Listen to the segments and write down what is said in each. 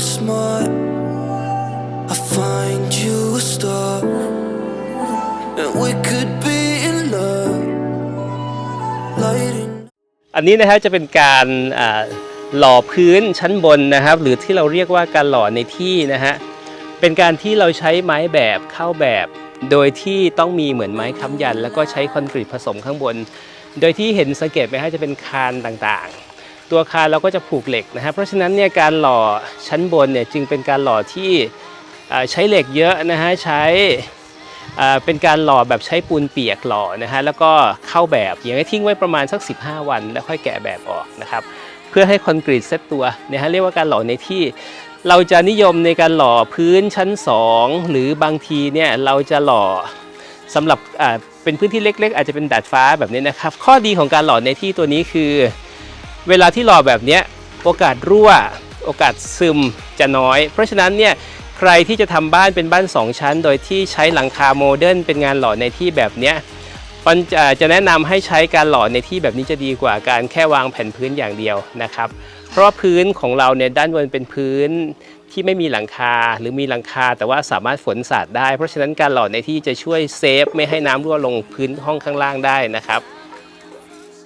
smile. I find you a star, and we could be in love. Lighting. อันนี้นะฮะจะเป็นการอ่าหล่อพื้นชั้นบนนะครับ หรือที่เราเรียกว่าการหล่อในที่นะฮะเป็นการที่เราใช้ไม้แบบเข้าแบบ โดยที่ต้องมีเหมือนไม้ค้ำยัน แล้วก็ใช้คอนกรีตผสมข้างบน โดยที่เห็นสังเกตไหมฮะจะเป็นคานต่างๆ ตัวคานเราก็จะผูกเหล็กนะฮะเพราะฉะนั้นเนี่ยการหล่อชั้นบนเนี่ยจึงเป็นการหล่อที่ใช้เหล็กเยอะนะฮะใช้เป็นการหล่อแบบใช้ปูนเปียกหล่อนะฮะแล้วก็เข้าแบบอย่างนี้ทิ้งไว้ประมาณสัก 15 วัน แล้วค่อยแกะแบบออกนะครับเพื่อให้คอนกรีตเซตตัวนะฮะเรียกว่าการหล่อในที่เราจะนิยมในการหล่อพื้นชั้น 2 หรือบางทีเนี่ยเราจะหล่อสำหรับเป็นพื้นที่เล็ก ๆ อาจจะเป็นดาดฟ้าแบบนี้นะครับข้อดีของการหล่อในที่ตัวนี้คือ เวลาที่หล่อแบบนี้โอกาสรั่ว โอกาสซึมจะน้อย เพราะฉะนั้นเนี่ยใครที่จะทำบ้านเป็นบ้าน 2 ชั้น โดยที่ใช้หลังคาโมเดิร์นเป็นงานหล่อในที่แบบนี้ปันจะจะแนะนำให้ใช้การหล่อในที่แบบนี้จะดีกว่าการแค่วางแผ่นพื้นอย่างเดียวนะครับ เพราะพื้นของเราเนี่ยด้านบนเป็นพื้นที่ไม่มีหลังคาหรือมีหลังคาแต่ว่าสามารถฝนสาดได้ เพราะฉะนั้นการหล่อในที่จะช่วยเซฟไม่ให้น้ำรั่วลงพื้นห้องข้างล่างได้นะครับ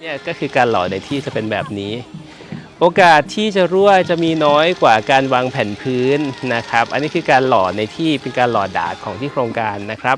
เนี่ยก็คือการหล่อในที่จะเป็นแบบนี้ โอกาสที่จะรั่วจะมีน้อยกว่าการวางแผ่นพื้นนะครับ อันนี้คือการหล่อในที่เป็นการหล่อดาดของที่โครงการนะครับ